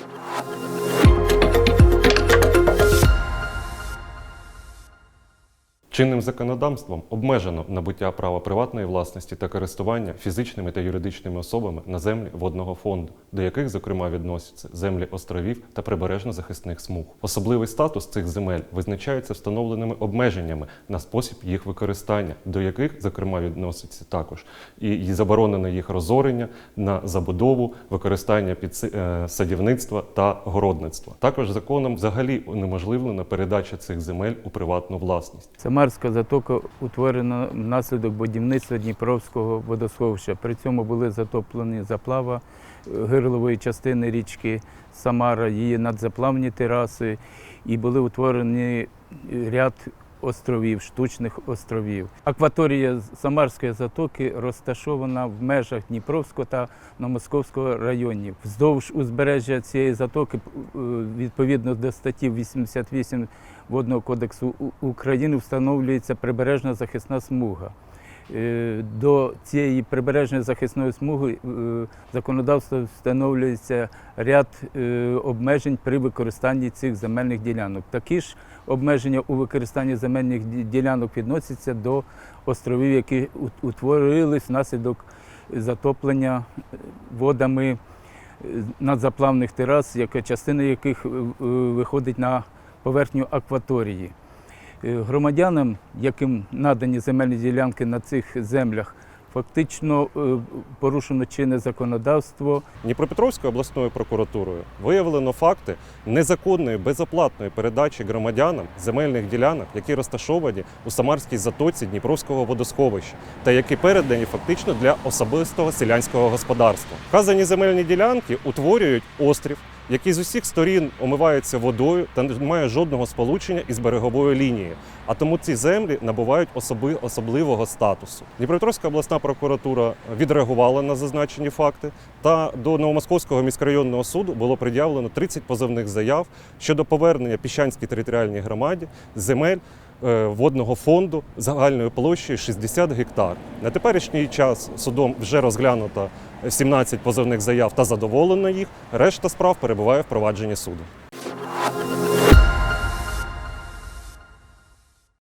Thank you. Чинним законодавством обмежено набуття права приватної власності та користування фізичними та юридичними особами на землі водного фонду, до яких, зокрема, відносяться землі островів та прибережно-захисних смуг. Особливий статус цих земель визначається встановленими обмеженнями на спосіб їх використання, до яких, зокрема, відноситься також і заборонено їх розорення на забудову, використання під е, садівництва та городництва. Також законом взагалі унеможливлена передача цих земель у приватну власність. Самарська затока утворена внаслідок будівництва Дніпровського водосховища. При цьому були затоплені заплава е, гирлової частини річки Самара, її надзаплавні тераси, і були утворені ряд островів, штучних островів. Акваторія Самарської затоки розташована в межах Дніпровського та Новомосковського районів. Вздовж узбережжя цієї затоки, е, відповідно до статті 88 Водного кодексу України, встановлюється прибережна захисна смуга. Е, До цієї прибережної захисної смуги е, законодавством встановлюється ряд е, обмежень при використанні цих земельних ділянок. Такі ж обмеження у використанні земельних ділянок відносяться до островів, які утворились внаслідок затоплення водами надзаплавних терас, частина яких виходить на поверхню акваторії. Е, Громадянам, яким надані земельні ділянки на цих землях, фактично е, порушено чинне законодавство. Дніпропетровською обласною прокуратурою виявлено факти незаконної безоплатної передачі громадянам земельних ділянок, які розташовані у Самарській затоці Дніпровського водосховища, та які передані фактично для особистого селянського господарства. Вказані земельні ділянки утворюють острів, який з усіх сторін омивається водою та не має жодного сполучення із береговою лінією. А тому ці землі набувають особи, особливого статусу. Дніпропетровська обласна прокуратура відреагувала на зазначені факти, та до Новомосковського міськрайонного суду було пред'явлено 30 позовних заяв щодо повернення Піщанській територіальній громаді земель водного фонду загальною площею 60 гектар. На теперішній час судом вже розглянуто 17 позовних заяв та задоволено їх. Решта справ перебуває в провадженні суду.